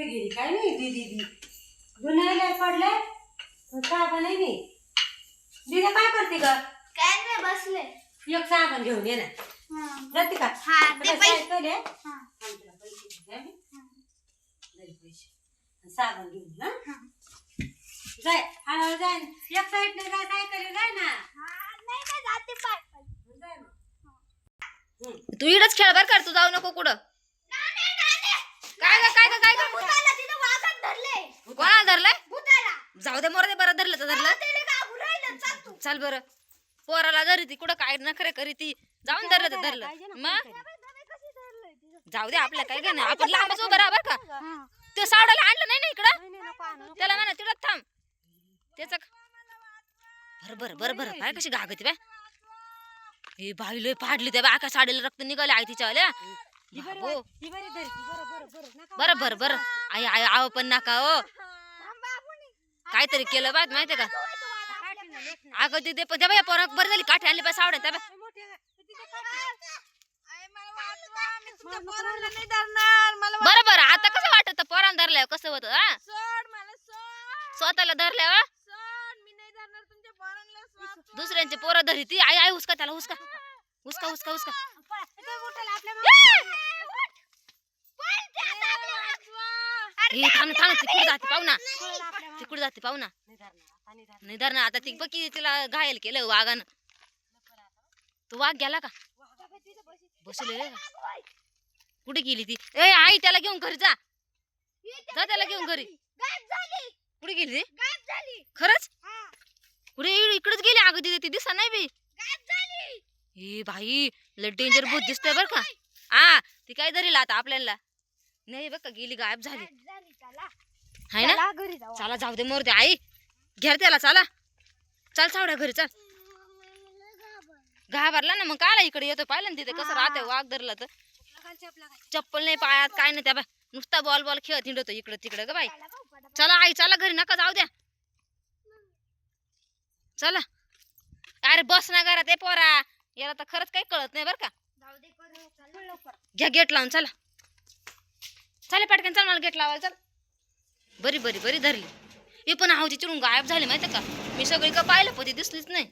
कुठे गेली? काय नाही दीदी दी धुण्याला पडले साबण आहे नाही दीदी काय करते ग? काय नाही बसले. एक साबण घेऊन ये ना. जाते का? हा, तुला पैसे- सायकल आहे? हा. थांब तुला पैसे देते आम्ही. दे. पैसे. साबण घेऊन हा? जाय हळूहळू जाय एक साईडने जाय सायकल जाय ना. नाही ना जाते पाय जाय मग. तू इडच खेळ बर कर तू जाऊ नको कुठं काय ग काय ग काय ग भूताला तिथं वाघात धरले कोणाला धरलंय भूताला जाऊ दे मोर दे बरं धरलं तर धरलं. चाल बरं. पोराला धरी ती कुठं काय नखरे करी ती. जाऊन धरलं तर धरलं. मग? जाऊ दे आपल्या काय घेणं? आपण लांबच उभं राहा बरं का ते सावडाला आणलं नाही ना इकडं. त्याला म्हणा तिकडं थांब. त्याच बरं बरं बरं बरं. काय कशी घागती बाय. हे बाई लय फाडली त्या आका साडीला रक्त निघाले आई तिच्या आल्या बरी बाबो. वाट- बरी धर, बरं, बरं, बरं. नका बरं बरं बरं. आई आई आव पण नका हो. काहीतरी केलं बाय माहितीये का. अगं तिथे त्या बाई बरं झाली काठी आणली पाय सावड्या त्या. बरं बरं आता कसं वाटत पोरान धरल्यावर कसं होतं हा? स्वतःला धरल्यावर? दुसऱ्यांचे पोरं धरी ती. आई आई हुसका त्याला हुसका. हुसका हुसका हुसका. थांब थांब तिकडे जाते पाहू ना. मागे. तिकडे जाते पाहू ना. नाही धरणार, ना आता ती बघी तिला घायल केलं वाघानं. तो वाघ गेला का? बसले कुठे गेली ती? ए आई त्याला घेऊन घरी जा. जा त्याला घेऊन घरी. कुठे गेली ती? खरंच? कुठे इकडेच गेली अगं तिथे. ती दिसा नाही बी. हे भाई लय डेंजर भूत दिसतंय बर का. आ ती काय धरील आता आपल्याला. नाही बघ का गेली गायब झाली. हाय ना? घरी जाऊ चला जाऊ दे मोर दे. आई घ्या त्याला चला. चल सावड्या घरी चल. घाबरला ना मग काला इकडे येतो पाहिलं ना तिथे. कसं राहतंय वाघ धरला तर. चप्पल नाही पायात काय नाही. त्या बाय नुसता बॉल बॉल खेळत हिंडतो इकडे तिकडे ग बाई. चला आई चला घरी नका जाऊ द्या. चला. अरे बस ना घरात ए पोरा. याला तर खरंच काही कळत नाही बर का. चल घ्या गेट लावून चला. चला पटकन चल मला गेट लावायला चल. बरी बरी बरी धरली. ही पण आवची चिडून गायब झाली माहिती का? मी सगळी का पाहिलं पण ती दिसलीच नाही.